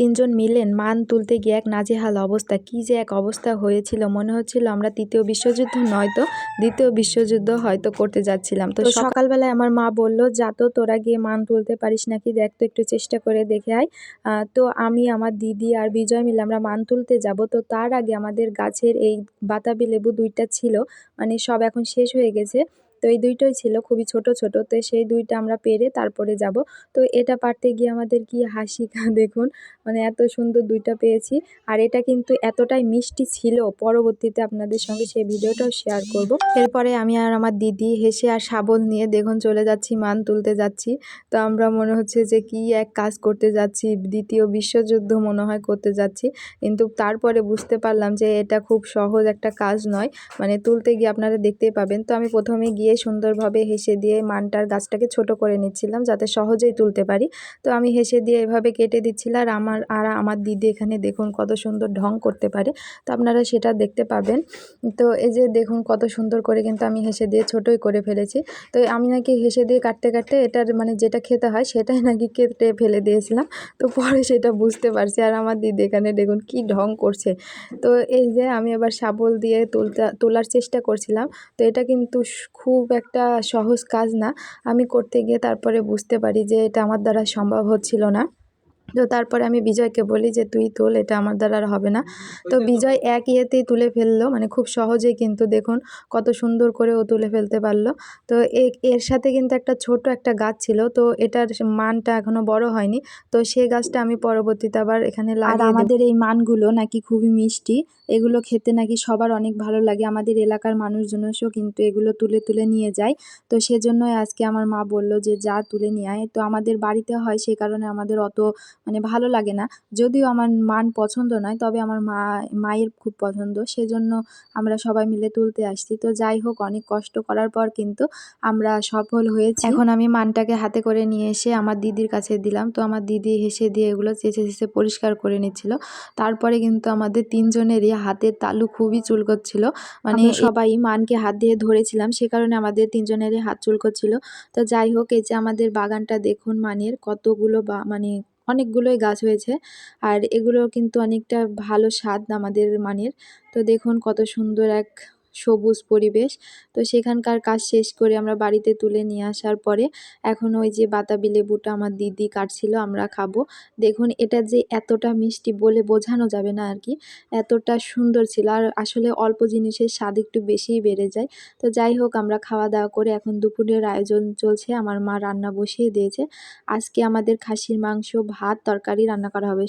তিনজন মিলেন মান তুলতে গিয়ে এক নাজেহাল অবস্থা। কি যে এক অবস্থা হয়েছিল মনে হচ্ছিল আমরা তৃতীয় বিশ্বযুদ্ধ নয়তো দ্বিতীয় বিশ্বযুদ্ধ হয়তো করতে যাচ্ছিলাম। তো সকালবেলায় আমার মা বলল যা তো তোরা গিয়ে মান তুলতে পারিস নাকি? দেখ তো একটু চেষ্টা করে দেখে আয়। আহ, তো আমি আমার দিদি আর বিজয় মিলে আমরা মান তুলতে যাব। তো তার আগে আমাদের গাছের এই বাতাবি লেবু দুইটা ছিল মানে সব এখন শেষ হয়ে গেছে। তো এই দুইটাই ছিল খুবই ছোট ছোট। তো সেই দুইটা আমরা পেরে তারপরে যাব। তো এটা পারতে গিয়ে আমাদের কি হাসি দেখুন মানে এত সুন্দর দুইটা পেয়েছি। আর এটা কিন্তু এতটাই মিষ্টি ছিল, পরবর্তীতে আপনাদের সঙ্গে সেই ভিডিওটাও শেয়ার করব। এরপরে আমি আর আমার দিদি হেসে আর শাবল নিয়ে দেখুন চলে যাচ্ছি, মান তুলতে যাচ্ছি। তো আমরা মনে হচ্ছে যে কি এক কাজ করতে যাচ্ছি, দ্বিতীয় বিশ্বযুদ্ধ মনে হয় করতে যাচ্ছি। কিন্তু তারপরে বুঝতে পারলাম যে এটা খুব সহজ একটা কাজ নয়। মানে তুলতে গিয়ে আপনারা দেখতেই পাবেন। তো আমি প্রথমে গিয়ে সুন্দরভাবে হেসে দিয়ে মানটার গাছটাকে ছোট করে নিচ্ছিলাম যাতে সহজেই তুলতে পারি। তো আমি হেসে দিয়ে এভাবে কেটে দিচ্ছিলাম আর আমার আর আমার দিদি এখানে দেখুন কত সুন্দর ঢং করতে পারে। তো আপনারা সেটা দেখতে পাবেন। তো এই যে দেখুন কত সুন্দর করে কিন্তু আমি হেসে দিয়ে ছোটোই করে ফেলেছি। তো আমি নাকি হেসে দিয়ে কাটতে কাটতে এটার মানে যেটা খেতে হয় সেটাই নাকি কেটে ফেলে দিয়েছিলাম। তো পরে সেটা বুঝতে পারছি আর আমার দিদি এখানে দেখুন কি ঢং করছে। তো এই যে আমি এবার শাবল দিয়ে তুলতে, তোলার চেষ্টা করছিলাম। তো এটা কিন্তু স- খুব একটা সহজ কাজ না। আমি করতে গিয়ে তারপরে বুঝতে পারি যে এটা আমার দ্বারা সম্ভব হচ্ছিল না। তো তারপরে আমি বিজয়কে বলি যে তুই তোল এটা আমার দ্বারা আর হবে না। তো বিজয় এক ইয়েতেই তুলে ফেলল মানে খুব সহজেই কিন্তু দেখুন কত সুন্দর করে ও তুলে ফেলতে পারল। তো এর সাথে কিন্তু একটা ছোট একটা গাছ ছিল তো এটার মানটা এখনও বড় হয়নি। তো সেই গাছটা আমি পরবর্তীতে আবার এখানে আর আমাদের এই মানগুলো নাকি খুবই মিষ্টি এগুলো খেতে নাকি সবার অনেক ভালো লাগে। আমাদের এলাকার মানুষজনও কিন্তু এগুলো তুলে তুলে নিয়ে যায়। তো সেজন্যই আজকে আমার মা বলল যে যা তুলে নিয়ে আয়। তো আমাদের বাড়িতে হয় সে কারণে আমাদের অত মানে ভালো লাগে না। যদিও আমার মান পছন্দ নয় তবে আমার মা মায়ের খুব পছন্দ সেজন্য আমরা সবাই মিলে তুলতে আসছি। তো যাই হোক অনেক কষ্ট করার পর কিন্তু আমরা সফল হয়েছি। এখন আমি মানটাকে হাতে করে নিয়ে এসে আমার দিদির কাছে দিলাম। তো আমার দিদি হেসে দিয়ে এগুলো চেঁচে চেঁচে পরিষ্কার করে নিচ্ছিল। তারপরে কিন্তু আমাদের তিনজনেরই হাতের তালু খুবই চুলকোচ্ছিল। মানে সবাই মানকে হাত দিয়ে ধরেছিলাম সে কারণে আমাদের তিনজনেরই হাত চুলকোচ্ছিল। তো যাই হোক এই যে আমাদের বাগানটা দেখুন মানের কতগুলো বা মানে অনেকগুলোই গাছ হয়েছে। আর এগুলো কিন্তু অনেকটা ভালো স্বাদ আমাদের মানের। তো দেখুন কত সুন্দর এক সবুজ পরিবেশ। তো সেখানকার কাজ শেষ করে আমরা বাড়িতে তুলে নিয়ে আসার পরে এখন ওই যে বাতাবি লেবুটা আমার দিদি কাটছিল, আমরা খাব। দেখুন, এটা যে এতটা মিষ্টি বলে বোঝানো যাবে না আর কি এতটা সুন্দর ছিল। আর আসলে অল্প জিনিসের স্বাদ একটু বেশিই বেড়ে যায়। তো যাই হোক, আমরা খাওয়া দাওয়া করে এখন দুপুরের আয়োজন চলছে। আমার মা রান্না বসিয়ে দিয়েছে। আজকে আমাদের খাসির মাংস, ভাত, তরকারি রান্না করা হবে।